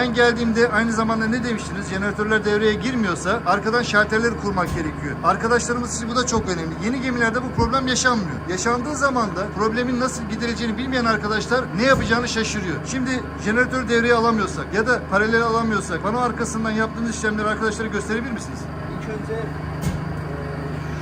Ben geldiğimde aynı zamanda ne demiştiniz? Jeneratörler devreye girmiyorsa arkadan şalterleri kurmak gerekiyor. Arkadaşlarımız için bu da çok önemli. Yeni gemilerde bu problem yaşanmıyor. Yaşandığı zaman da problemin nasıl giderileceğini bilmeyen arkadaşlar ne yapacağını şaşırıyor. Şimdi jeneratörü devreye alamıyorsak ya da paralel alamıyorsak pano arkasından yaptığınız işlemleri arkadaşlara gösterebilir misiniz? İlk önce e,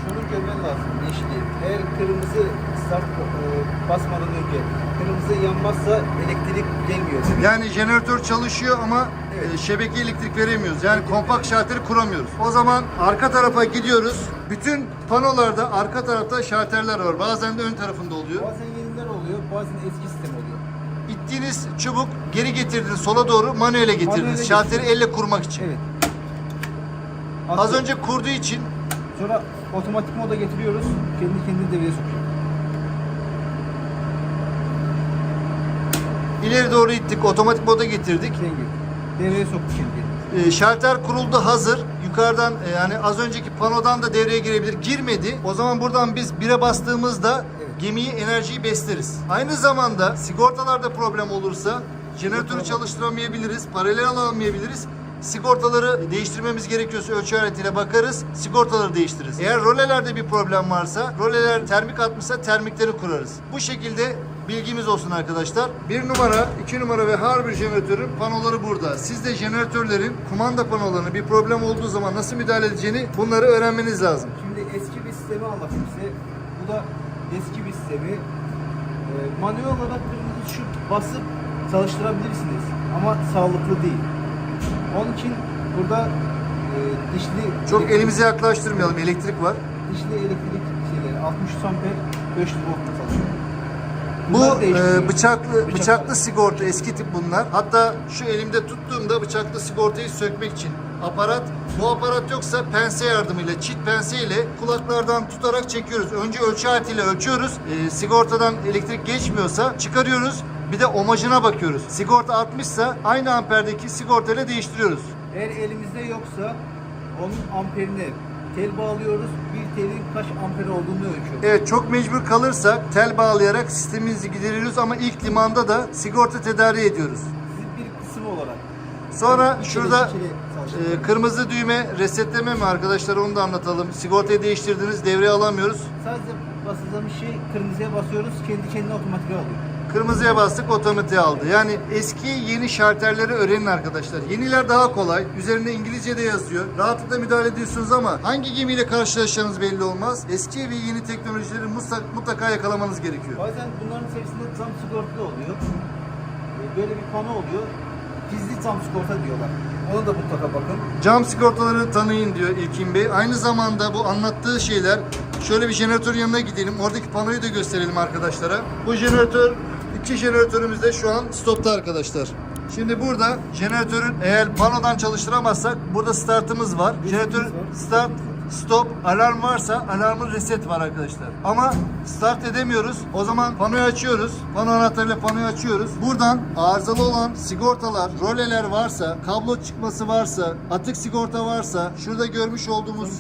şunu görmen lazım. Yeşili. Eğer kırmızı start e, basmadan önce kırmızı yanmazsa elektrik gelmiyor. Yani jeneratör çalışıyor ama Evet. e, şebeke elektrik veremiyoruz. Yani kompakt şalteri kuramıyoruz. O zaman arka tarafa gidiyoruz. Bütün panolarda arka tarafta şalterler var. Bazen de ön tarafında oluyor. Bazen yeniler oluyor, bazen eski sistem oluyor. İttiğiniz çubuk geri getirdiniz sola doğru manuele getirdiniz. Manuele Şalteri getirdim. elle kurmak için. Evet. Az Attı. önce kurduğu için Sonra otomatik moda getiriyoruz. Kendi kendini devreye sokuyor. İleri doğru ittik. Otomatik moda getirdik. Kendi. Devreye soktu kendi. E, şalter kuruldu hazır. Yukarıdan e, yani az önceki panodan da devreye girebilir. Girmedi. O zaman buradan biz 1'e bastığımızda Evet. gemiyi enerjiyi besleriz. Aynı zamanda sigortalarda problem olursa jeneratörü çalıştıramayabiliriz. Paralel alamayabiliriz. Sigortaları değiştirmemiz gerekiyorsa ölçü aletiyle bakarız. Sigortaları değiştiririz. Eğer rolelerde bir problem varsa roleler termik atmışsa termikleri kurarız. Bu şekilde bilgimiz olsun arkadaşlar. Bir numara, iki numara ve her bir jeneratörün panoları burada. Siz de jeneratörlerin kumanda panolarına bir problem olduğu zaman nasıl müdahale edeceğini bunları öğrenmeniz lazım. Şimdi eski bir sistemi anlatayım size. Bu da eski bir sistemi. Ee, manuel olarak kırmızı şu basıp çalıştırabilirsiniz. Ama sağlıklı değil. Onun için burada e, dişli Çok elektrik- elimize yaklaştırmayalım. Elektrik var. dişli elektrik şeyleri 63 amper 500 voltta çalışıyor. Bu e, bıçaklı Bıçaklı. sigorta eski tip bunlar. Hatta şu elimde tuttuğumda bıçaklı sigortayı sökmek için aparat. Bu aparat yoksa pense yardımıyla, çit pense ile kulaklardan tutarak çekiyoruz. Önce ölçü aletiyle ölçüyoruz. E, sigortadan elektrik geçmiyorsa çıkarıyoruz. Bir de omajına bakıyoruz. Sigorta artmışsa aynı amperdeki sigortayla değiştiriyoruz. Eğer elimizde yoksa onun amperine tel bağlıyoruz. Bir telin kaç amper olduğunu ölçüyoruz. Evet çok mecbur kalırsak tel bağlayarak sistemimizi gideriyoruz ama ilk limanda da sigorta tedariği ediyoruz. Sizin bir kısım olarak. Sonra İçeri- şurada içeri e, kırmızı düğme resetleme mi arkadaşlar onu da anlatalım. Sigortayı değiştirdiniz devreye alamıyoruz. Sadece basacağımız şey kırmızıya basıyoruz. Kendi kendine otomatik alıyor. Kırmızıya bastık otomatiğe aldı. Yani eski yeni şalterleri öğrenin arkadaşlar. Yeniler daha kolay. Üzerinde İngilizce de yazıyor. Rahatlıkla müdahale ediyorsunuz ama hangi gemiyle karşılaşacağınız belli olmaz. Eski ve yeni teknolojileri mutlaka, mutlaka yakalamanız gerekiyor. Bazen bunların içerisinde cam sigorta oluyor. Ee, Böyle bir pano oluyor. Gizli cam sigorta diyorlar. Ona da mutlaka bakın. Cam sigortaları tanıyın diyor İlkin Bey. Aynı zamanda bu anlattığı şeyler şöyle bir jeneratörün yanına gidelim. Oradaki panoyu da gösterelim arkadaşlara. Bu jeneratör iki jeneratörümüz de şu an stopta arkadaşlar. Şimdi burada jeneratörün eğer panodan çalıştıramazsak burada startımız var. Jeneratör start stop alarm varsa alarmın reset var arkadaşlar. Ama start edemiyoruz. O zaman panoyu açıyoruz. Pano anahtarıyla panoyu açıyoruz. Buradan arızalı olan sigortalar, roleler varsa, kablo çıkması varsa, atık sigorta varsa, şurada görmüş olduğumuz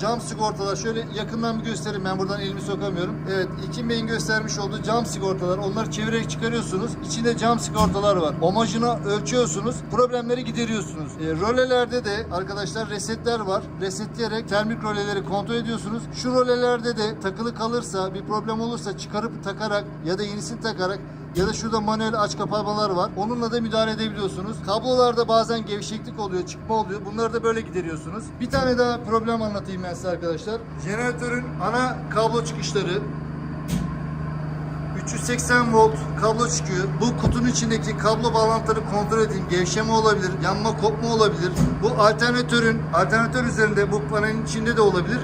cam sigortalar şöyle yakından bir göstereyim ben buradan elimi sokamıyorum. Evet İlkin Bey'in göstermiş olduğu cam sigortalar onları çevirerek çıkarıyorsunuz. İçinde cam sigortalar var. Omajına ölçüyorsunuz. Problemleri gideriyorsunuz. E, rolelerde de arkadaşlar resetler var. Resetleyerek termik roleleri kontrol ediyorsunuz. Şu rolelerde de takılı kalırsa bir problem olursa çıkarıp takarak ya da yenisini takarak ya da şurada manuel aç kapamalar var. Onunla da müdahale edebiliyorsunuz. Kablolarda bazen gevşeklik oluyor, çıkma oluyor. Bunları da böyle gideriyorsunuz. Bir tane daha problem anlatayım ben size arkadaşlar. Jeneratörün ana kablo çıkışları 380 volt kablo çıkıyor. Bu kutunun içindeki kablo bağlantıları kontrol edin. Gevşeme olabilir, yanma kopma olabilir. Bu alternatörün, alternatör üzerinde bu panelin içinde de olabilir.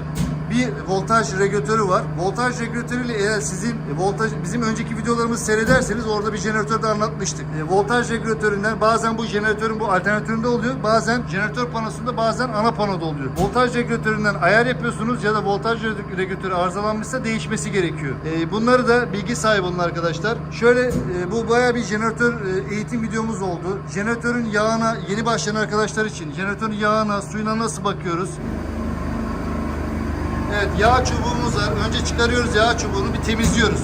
Bir voltaj regülatörü var. Voltaj regülatörüyle eğer sizin voltaj bizim önceki videolarımızı seyrederseniz orada bir jeneratörde anlatmıştık. E, voltaj regülatöründen bazen bu jeneratörün bu alternatöründe oluyor. Bazen jeneratör panosunda bazen ana panoda oluyor. Voltaj regülatöründen ayar yapıyorsunuz ya da voltaj regülatörü arızalanmışsa değişmesi gerekiyor. E, bunları da bilgi sahibi olun arkadaşlar. Şöyle e, bu bayağı bir jeneratör e, eğitim videomuz oldu. Jeneratörün yağına yeni başlayan arkadaşlar için jeneratörün yağına, suyuna nasıl bakıyoruz? Evet yağ çubuğumuz var. Önce çıkarıyoruz yağ çubuğunu bir temizliyoruz.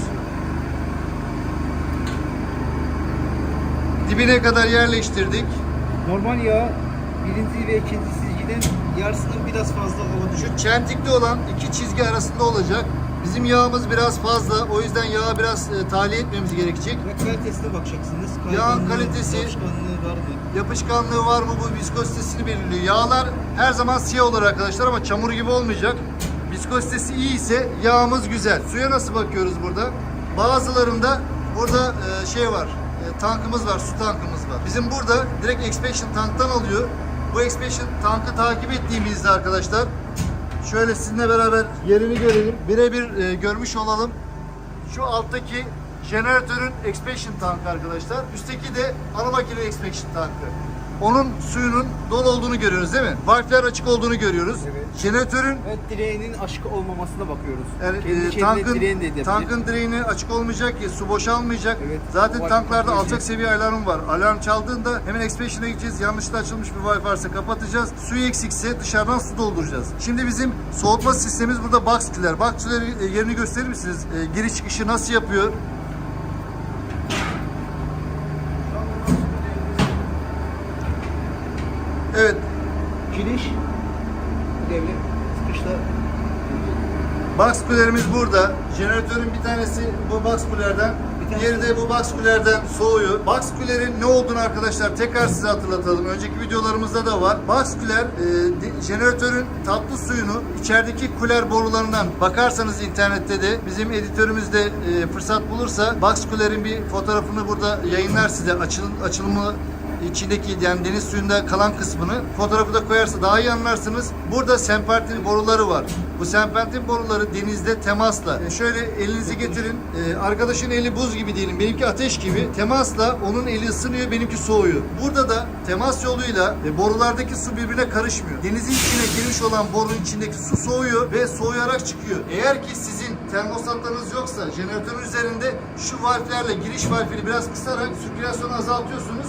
Dibine kadar yerleştirdik. normal yağ birinci ve ikinci çizgiden yarısından biraz fazla olabilir. Şu çentikli olan iki çizgi arasında olacak. Bizim yağımız biraz fazla. O yüzden yağı biraz e, tahliye etmemiz gerekecek. Ve kalitesine bakacaksınız. Yağın kalitesi- yapışkanlığı var mı? Yapışkanlığı var mı bu viskozitesini belirliyor. Yağlar her zaman siyah olur arkadaşlar ama çamur gibi olmayacak. Viskozitesi iyi ise yağımız güzel. Suya nasıl bakıyoruz burada? Bazılarında burada e, şey var. e, tankımız var, su tankımız var. Bizim burada direkt Expansion tanktan alıyor. Bu Expansion tankı takip ettiğimizde arkadaşlar şöyle sizinle beraber yerini görelim. Birebir e, görmüş olalım. Şu alttaki jeneratörün expansion tankı arkadaşlar. Üstteki de ana makine expansion tankı. Onun suyunun dolu olduğunu görüyoruz değil mi? Valfler açık olduğunu görüyoruz. Evet. Jeneratörün Ve direğinin açık olmamasına bakıyoruz. yani, Kendi kendine tankın, direğini de edebilir. tankın direğini açık olmayacak ki su boşalmayacak. Evet. Zaten tanklarda alçak seviye alarm var. Alarm çaldığında hemen expansion'a gideceğiz. Yanlışlıkla açılmış bir valve varsa kapatacağız. Suyu eksikse dışarıdan su dolduracağız. Şimdi bizim soğutma sistemimiz burada box killer e, yerini gösterir misiniz? E, giriş çıkışı nasıl yapıyor? Evet, Giriş devre çıkışta Box kulerimiz burada. Jeneratörün bir tanesi bu box kulerden, diğeri de bu box kulerden soğuyor. Box kulerin ne olduğunu arkadaşlar tekrar size hatırlatalım. Önceki videolarımızda da var. Box kuler e, jeneratörün tatlı suyunu içerideki kuler borularından bakarsanız internette de bizim editörümüz de e, fırsat bulursa box kulerin bir fotoğrafını burada yayınlar size açılım, açılımı içindeki yani deniz suyunda kalan kısmını fotoğrafı da koyarsa daha iyi anlarsınız. Burada sempertin boruları var. Bu sempertin boruları denizde temasla e, şöyle elinizi getirin. E, arkadaşın eli buz gibi diyelim. Benimki ateş gibi. Temasla onun eli ısınıyor, benimki soğuyor. Burada da temas yoluyla e, borulardaki su birbirine karışmıyor. Denizin içine girmiş olan borunun içindeki su soğuyor ve soğuyarak çıkıyor. Eğer ki sizin termostatlarınız yoksa jeneratörün üzerinde şu valflerle giriş valfini biraz kısarak sirkülasyonu azaltıyorsunuz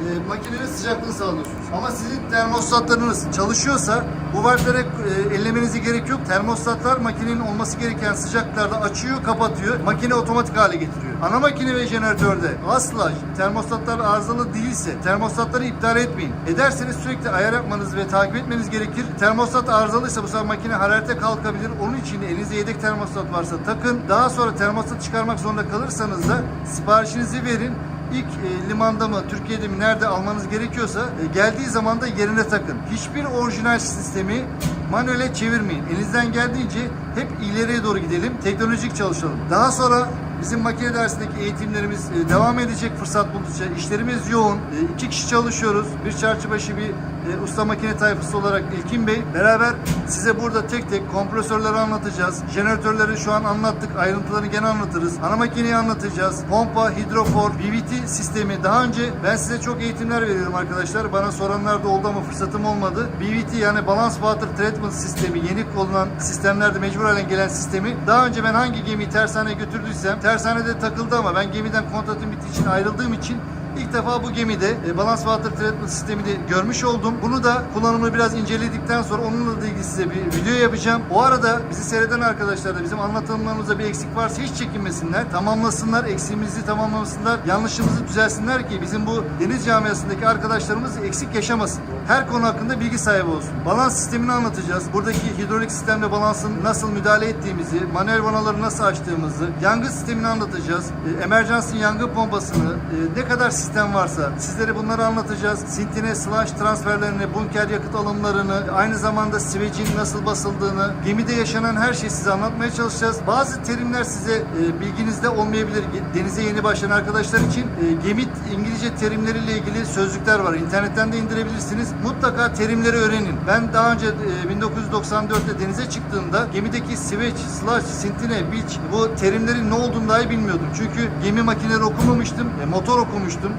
e, makinenin sıcaklığını sağlıyorsunuz. Ama sizin termostatlarınız çalışıyorsa bu valflere e, ellemenize gerek yok. Termostatlar makinenin olması gereken sıcaklıklarda açıyor, kapatıyor. Makine otomatik hale getiriyor. Ana makine ve jeneratörde asla termostatlar arızalı değilse termostatları iptal etmeyin. Ederseniz sürekli ayar yapmanız ve takip etmeniz gerekir. Termostat arızalıysa bu sefer makine hararete kalkabilir. Onun için de elinizde yedek termostat varsa takın. Daha sonra termostat çıkarmak zorunda kalırsanız da siparişinizi verin. İlk e, limanda mı, Türkiye'de mi, nerede almanız gerekiyorsa e, geldiği zaman da yerine takın. Hiçbir orijinal sistemi manuele çevirmeyin. Elinizden geldiğince hep ileriye doğru gidelim, teknolojik çalışalım. Daha sonra bizim makine dersindeki eğitimlerimiz e, devam edecek fırsat buldukça. İşlerimiz yoğun. E, iki kişi çalışıyoruz. Bir çarşıbaşı bir e, usta makine tayfası olarak İlkin Bey. Beraber size burada tek tek kompresörleri anlatacağız. Jeneratörleri şu an anlattık. Ayrıntılarını gene anlatırız. Ana makineyi anlatacağız. Pompa, hidrofor, VVT sistemi. Daha önce ben size çok eğitimler veriyorum arkadaşlar. Bana soranlar da oldu ama fırsatım olmadı. VVT yani Balance Water Treatment sistemi yeni kullanılan sistemlerde mecbur halen gelen sistemi. Daha önce ben hangi gemiyi tersaneye götürdüysem tersanede takıldı ama ben gemiden kontratım bittiği için ayrıldığım için İlk defa bu gemide e, Balance Water Treatment sistemi de görmüş oldum. Bunu da kullanımını biraz inceledikten sonra onunla da ilgili size bir video yapacağım. O arada bizi seyreden arkadaşlar da bizim anlatımlarımızda bir eksik varsa hiç çekinmesinler. Tamamlasınlar, eksiğimizi tamamlamasınlar. Yanlışımızı düzelsinler ki bizim bu deniz camiasındaki arkadaşlarımız eksik yaşamasın. Her konu hakkında bilgi sahibi olsun. Balans sistemini anlatacağız. Buradaki hidrolik sistemle balansın nasıl müdahale ettiğimizi, manuel vanaları nasıl açtığımızı, yangın sistemini anlatacağız. E, emergency yangın pompasını, e, ne kadar sistem varsa sizlere bunları anlatacağız. Sintine slash transferlerini, bunker yakıt alımlarını, aynı zamanda switch'in nasıl basıldığını, gemide yaşanan her şeyi size anlatmaya çalışacağız. Bazı terimler size e, bilginizde olmayabilir. Denize yeni başlayan arkadaşlar için e, gemi İngilizce terimleriyle ilgili sözlükler var. İnternetten de indirebilirsiniz. Mutlaka terimleri öğrenin. Ben daha önce e, 1994'te denize çıktığımda gemideki switch, slash, sintine, beach bu terimlerin ne olduğunu dahi bilmiyordum. Çünkü gemi makineleri okumamıştım, e, motor okumuştum.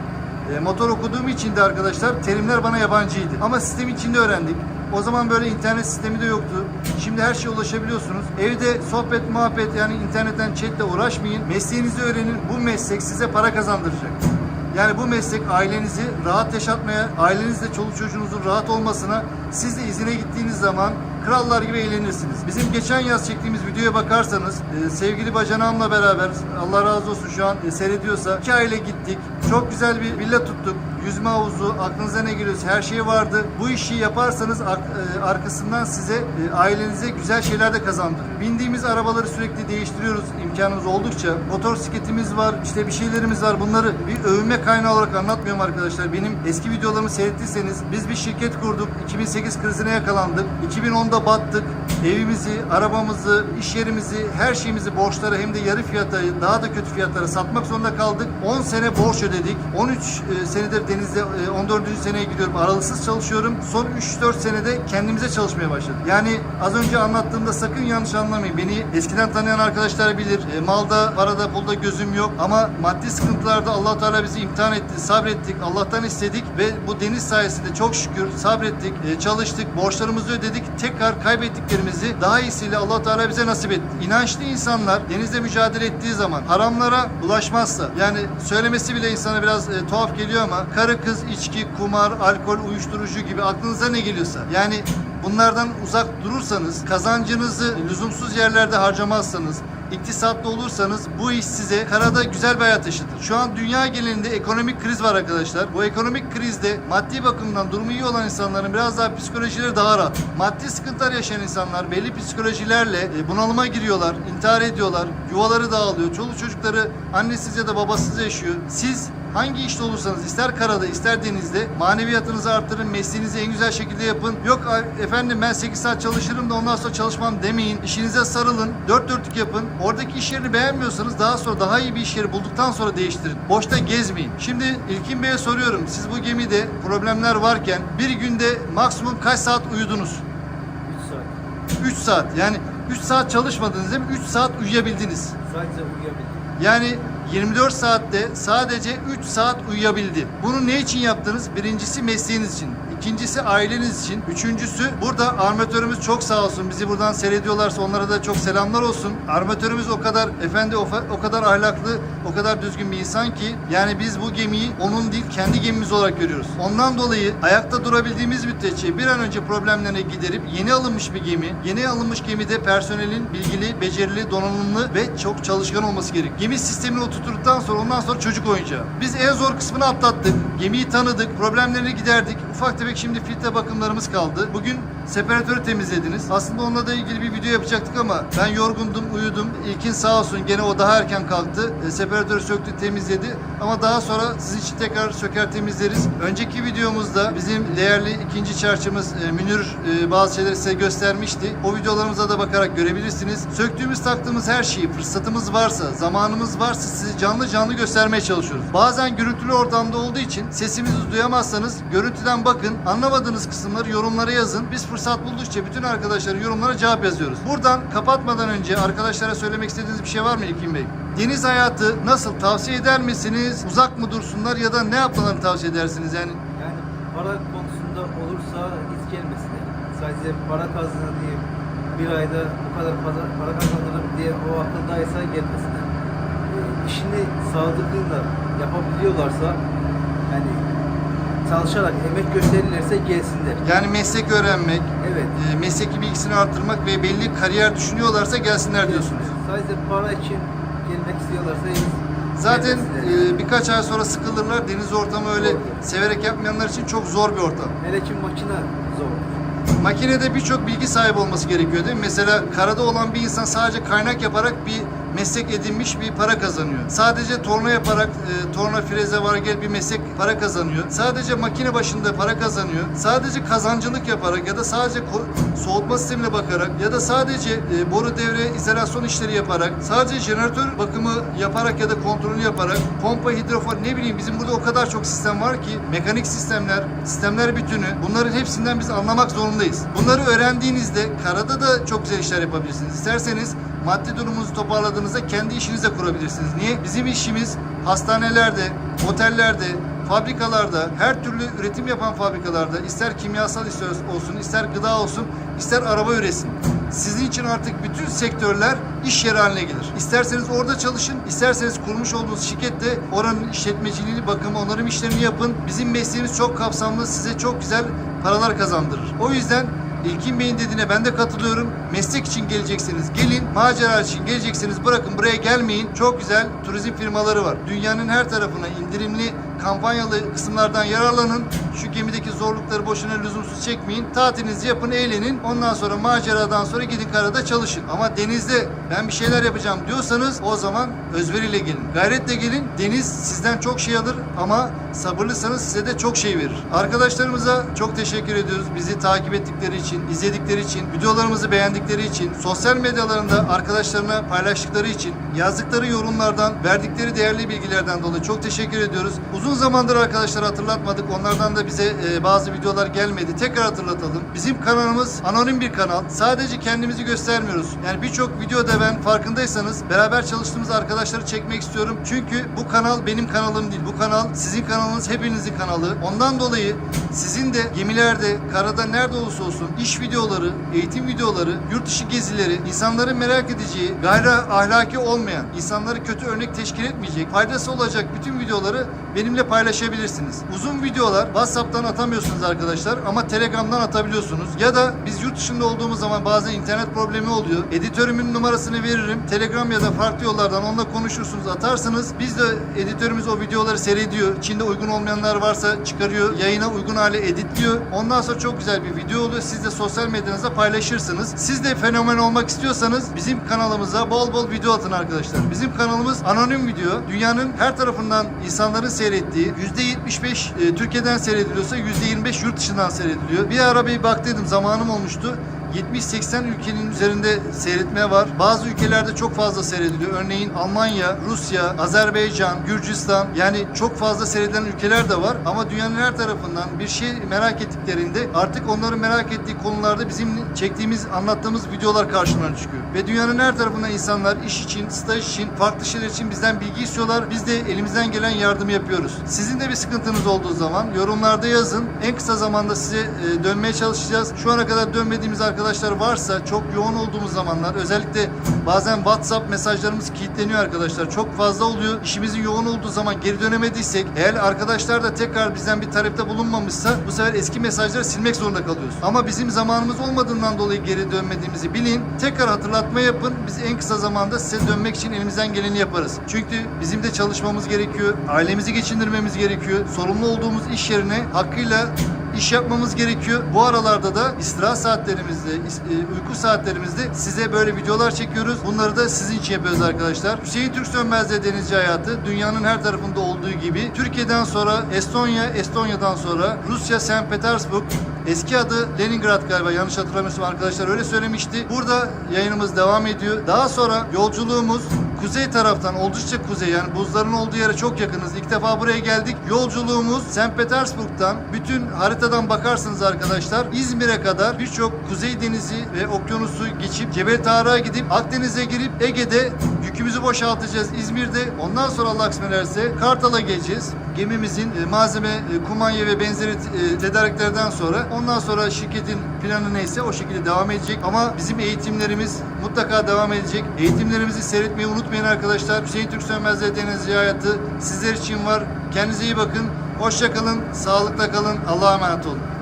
E, motor okuduğum için de arkadaşlar terimler bana yabancıydı. Ama sistem içinde öğrendik. O zaman böyle internet sistemi de yoktu. Şimdi her şeye ulaşabiliyorsunuz. Evde sohbet, muhabbet yani internetten chatle uğraşmayın. Mesleğinizi öğrenin. Bu meslek size para kazandıracak. Yani bu meslek ailenizi rahat yaşatmaya, ailenizle çoluk çocuğunuzun rahat olmasına, siz de izine gittiğiniz zaman krallar gibi eğlenirsiniz. Bizim geçen yaz çektiğimiz videoya bakarsanız e, sevgili bacanağımla beraber Allah razı olsun şu an e, seyrediyorsa iki aile gittik. Çok güzel bir villa tuttuk. Yüzme havuzu, aklınıza ne geliyorsa her şey vardı. Bu işi yaparsanız ar- e, arkasından size e, ailenize güzel şeyler de kazandırıyor. Bindiğimiz arabaları sürekli değiştiriyoruz imkanımız oldukça. Motosikletimiz var, işte bir şeylerimiz var. Bunları bir övünme kaynağı olarak anlatmıyorum arkadaşlar. Benim eski videolarımı seyrettiyseniz biz bir şirket kurduk. 2008 krizine yakalandık. 2010'da battık. Evimizi, arabamızı, iş yerimizi, her şeyimizi borçlara hem de yarı fiyata, daha da kötü fiyatlara satmak zorunda kaldık. 10 sene borç ödedik. 13 e, senedir denizde e, 14. seneye gidiyorum. Aralıksız çalışıyorum. Son 3-4 senede kendimize çalışmaya başladık. Yani az önce anlattığımda sakın yanlış anlamayın. Beni eskiden tanıyan arkadaşlar bilir. E, malda, parada, pulda gözüm yok. Ama maddi sıkıntılarda allah Teala bizi imtihan etti. Sabrettik. Allah'tan istedik ve bu deniz sayesinde çok şükür sabrettik. e, çalıştık. Borçlarımızı ödedik. Tekrar kaybettiklerimizi daha iyisiyle allah Teala bize nasip etti. İnançlı insanlar denizde mücadele ettiği zaman haramlara bulaşmazsa yani söylemesi bile insana biraz e, tuhaf geliyor ama karı kız, içki, kumar, alkol, uyuşturucu gibi aklınıza ne geliyorsa yani bunlardan uzak durursanız kazancınızı lüzumsuz yerlerde harcamazsanız iktisatlı olursanız bu iş size karada güzel bir hayat yaşatır. Şu an dünya genelinde ekonomik kriz var arkadaşlar. Bu ekonomik krizde maddi bakımdan durumu iyi olan insanların biraz daha psikolojileri daha rahat. Maddi sıkıntılar yaşayan insanlar belli psikolojilerle e, bunalıma giriyorlar, intihar ediyorlar, yuvaları dağılıyor, çoluk çocukları annesiz ya da babasız yaşıyor. Siz Hangi işte olursanız ister karada ister denizde maneviyatınızı arttırın, mesleğinizi en güzel şekilde yapın. Yok efendim ben 8 saat çalışırım da ondan sonra çalışmam demeyin. İşinize sarılın, dört dörtlük yapın. Oradaki iş yerini beğenmiyorsanız daha sonra daha iyi bir iş yeri bulduktan sonra değiştirin. Boşta gezmeyin. Şimdi İlkin Bey'e soruyorum. Siz bu gemide problemler varken bir günde maksimum kaç saat uyudunuz? 3 saat. 3 saat. Yani 3 saat çalışmadınız değil mi? 3 saat uyuyabildiniz. Sadece uyuyabildim. Yani 24 saatte sadece 3 saat uyuyabildi. Bunu ne için yaptınız? Birincisi mesleğiniz için. İkincisi aileniz için. Üçüncüsü burada armatörümüz çok sağ olsun. Bizi buradan seyrediyorlarsa onlara da çok selamlar olsun. Armatörümüz o kadar efendi o, o kadar ahlaklı, o kadar düzgün bir insan ki yani biz bu gemiyi onun değil kendi gemimiz olarak görüyoruz. Ondan dolayı ayakta durabildiğimiz müddetçe bir an önce problemlerine giderip yeni alınmış bir gemi, yeni alınmış gemide personelin bilgili, becerili, donanımlı ve çok çalışkan olması gerek. Gemi sistemini oturttuktan sonra ondan sonra çocuk oyuncağı. Biz en zor kısmını atlattık. Gemiyi tanıdık, problemlerini giderdik. Ufak tefek şimdi filtre bakımlarımız kaldı. Bugün separatörü temizlediniz. Aslında onunla da ilgili bir video yapacaktık ama ben yorgundum, uyudum. İlkin sağ olsun gene o daha erken kalktı. E, separatörü söktü, temizledi. Ama daha sonra sizin için tekrar söker temizleriz. Önceki videomuzda bizim değerli ikinci çarşımız e, Münir e, bazı şeyleri size göstermişti. O videolarımıza da bakarak görebilirsiniz. Söktüğümüz taktığımız her şeyi fırsatımız varsa, zamanımız varsa size canlı canlı göstermeye çalışıyoruz. Bazen gürültülü ortamda olduğu için sesimizi duyamazsanız görüntüden bakın. Anlamadığınız kısımları yorumlara yazın. Biz fırsat buldukça bütün arkadaşların yorumlara cevap yazıyoruz. Buradan kapatmadan önce arkadaşlara söylemek istediğiniz bir şey var mı İlkin Bey? Deniz hayatı nasıl tavsiye eder misiniz? Uzak mı dursunlar ya da ne yapmalarını tavsiye edersiniz yani? Yani para konusunda olursa hiç gelmesin. Sadece para kazanayım, bir ayda bu kadar para, para kazanırım diye o akıldaysa gelmesin. Ee, işini sadıklıkla yapabiliyorlarsa yani çalışarak emek gösterirlerse gelsinler. Yani meslek öğrenmek, Evet. e, mesleki bilgisini arttırmak ve belli kariyer düşünüyorlarsa gelsinler diyorsunuz. Sadece para için gelmek istiyorlarsa Zaten e, birkaç ay sonra sıkılırlar. Deniz ortamı öyle Doğru. severek yapmayanlar için çok zor bir ortam. Hele ki makine zor. Makinede birçok bilgi sahibi olması gerekiyor değil mi? Mesela karada olan bir insan sadece kaynak yaparak bir meslek edinmiş bir para kazanıyor. Sadece torna yaparak e, torna freze var gel bir meslek para kazanıyor. Sadece makine başında para kazanıyor. Sadece kazancılık yaparak ya da sadece soğutma sistemine bakarak ya da sadece e, boru devre izolasyon işleri yaparak sadece jeneratör bakımı yaparak ya da kontrolünü yaparak pompa hidrofor ne bileyim bizim burada o kadar çok sistem var ki mekanik sistemler, sistemler bütünü bunların hepsinden biz anlamak zorundayız. Bunları öğrendiğinizde karada da çok güzel işler yapabilirsiniz. İsterseniz maddi durumunuzu toparladığınızda kendi işinizi de kurabilirsiniz. Niye? Bizim işimiz hastanelerde, otellerde, fabrikalarda, her türlü üretim yapan fabrikalarda ister kimyasal ister olsun, ister gıda olsun, ister araba üretsin. Sizin için artık bütün sektörler iş yeri haline gelir. İsterseniz orada çalışın, isterseniz kurmuş olduğunuz şirkette oranın işletmeciliğini, bakımı, onarım işlerini yapın. Bizim mesleğimiz çok kapsamlı, size çok güzel paralar kazandırır. O yüzden İlkin Bey'in dediğine ben de katılıyorum. Meslek için geleceksiniz. Gelin. Macera için geleceksiniz. Bırakın buraya gelmeyin. Çok güzel turizm firmaları var. Dünyanın her tarafına indirimli kampanyalı kısımlardan yararlanın. Şu gemideki zorlukları boşuna lüzumsuz çekmeyin. Tatilinizi yapın, eğlenin. Ondan sonra maceradan sonra gidin karada çalışın. Ama denizde ben bir şeyler yapacağım diyorsanız o zaman özveriyle gelin. Gayretle gelin. Deniz sizden çok şey alır ama sabırlıysanız size de çok şey verir. Arkadaşlarımıza çok teşekkür ediyoruz. Bizi takip ettikleri için, izledikleri için, videolarımızı beğendikleri için, sosyal medyalarında arkadaşlarına paylaştıkları için, yazdıkları yorumlardan, verdikleri değerli bilgilerden dolayı çok teşekkür ediyoruz. Uzun zamandır arkadaşlar hatırlatmadık. Onlardan da bize e, bazı videolar gelmedi. Tekrar hatırlatalım. Bizim kanalımız anonim bir kanal. Sadece kendimizi göstermiyoruz. Yani birçok videoda ben farkındaysanız beraber çalıştığımız arkadaşları çekmek istiyorum. Çünkü bu kanal benim kanalım değil. Bu kanal sizin kanalınız, hepinizin kanalı. Ondan dolayı sizin de gemilerde, karada nerede olursa olsun iş videoları, eğitim videoları, yurt dışı gezileri, insanların merak edeceği, gayri ahlaki olmayan, insanları kötü örnek teşkil etmeyecek, faydası olacak bütün videoları benimle paylaşabilirsiniz. Uzun videolar WhatsApp'tan atamıyorsunuz arkadaşlar ama Telegram'dan atabiliyorsunuz. Ya da biz yurt dışında olduğumuz zaman bazen internet problemi oluyor. Editörümün numarasını veririm. Telegram ya da farklı yollardan onunla konuşursunuz, atarsınız. Biz de editörümüz o videoları seyrediyor. İçinde uygun olmayanlar varsa çıkarıyor. Yayına uygun hale editliyor. Ondan sonra çok güzel bir video oluyor. Siz de sosyal medyanızda paylaşırsınız. Siz de fenomen olmak istiyorsanız bizim kanalımıza bol bol video atın arkadaşlar. Bizim kanalımız anonim video. Dünyanın her tarafından insanların seyrettiği %75 e, Türkiye'den seyrediliyorsa %25 yurt dışından seyrediliyor. Bir ara bir baktıydım zamanım olmuştu. 70-80 ülkenin üzerinde seyretme var. Bazı ülkelerde çok fazla seyrediliyor. Örneğin Almanya, Rusya, Azerbaycan, Gürcistan yani çok fazla seyredilen ülkeler de var. Ama dünyanın her tarafından bir şey merak ettiklerinde artık onların merak ettiği konularda bizim çektiğimiz, anlattığımız videolar karşılarına çıkıyor. Ve dünyanın her tarafından insanlar iş için, staj için, farklı şeyler için bizden bilgi istiyorlar. Biz de elimizden gelen yardımı yapıyoruz. Sizin de bir sıkıntınız olduğu zaman yorumlarda yazın. En kısa zamanda size e, dönmeye çalışacağız. Şu ana kadar dönmediğimiz arkadaşlar varsa çok yoğun olduğumuz zamanlar özellikle bazen WhatsApp mesajlarımız kilitleniyor arkadaşlar. Çok fazla oluyor. İşimizin yoğun olduğu zaman geri dönemediysek eğer arkadaşlar da tekrar bizden bir talepte bulunmamışsa bu sefer eski mesajları silmek zorunda kalıyoruz. Ama bizim zamanımız olmadığından dolayı geri dönmediğimizi bilin. Tekrar hatırlatma yapın. Biz en kısa zamanda size dönmek için elimizden geleni yaparız. Çünkü bizim de çalışmamız gerekiyor. Ailemizi geçindirmemiz gerekiyor. Sorumlu olduğumuz iş yerine hakkıyla iş yapmamız gerekiyor. Bu aralarda da istirahat saatlerimizde, e, uyku saatlerimizde size böyle videolar çekiyoruz. Bunları da sizin için yapıyoruz arkadaşlar. Hüseyin Türk Sönmez'de Denizci Hayatı dünyanın her tarafında olduğu gibi Türkiye'den sonra Estonya, Estonya'dan sonra Rusya, St. Petersburg, Eski adı Leningrad galiba yanlış hatırlamıyorsam arkadaşlar öyle söylemişti. Burada yayınımız devam ediyor. Daha sonra yolculuğumuz kuzey taraftan oldukça kuzey yani buzların olduğu yere çok yakınız. İlk defa buraya geldik. Yolculuğumuz St. Petersburg'dan bütün haritadan bakarsınız arkadaşlar İzmir'e kadar birçok kuzey denizi ve okyanusu geçip Cebel Tarık'a gidip Akdeniz'e girip Ege'de yükümüzü boşaltacağız İzmir'de. Ondan sonra Allah kısmet ederse Kartal'a geleceğiz. Gemimizin e, malzeme, e, kumanya ve benzeri e, tedariklerden sonra ondan sonra şirketin planı neyse o şekilde devam edecek. Ama bizim eğitimlerimiz mutlaka devam edecek. Eğitimlerimizi seyretmeyi unutmayın arkadaşlar. Hüseyin Türk Sönmez'le Denizci Hayatı sizler için var. Kendinize iyi bakın. Hoşça kalın, sağlıkla kalın. Allah'a emanet olun.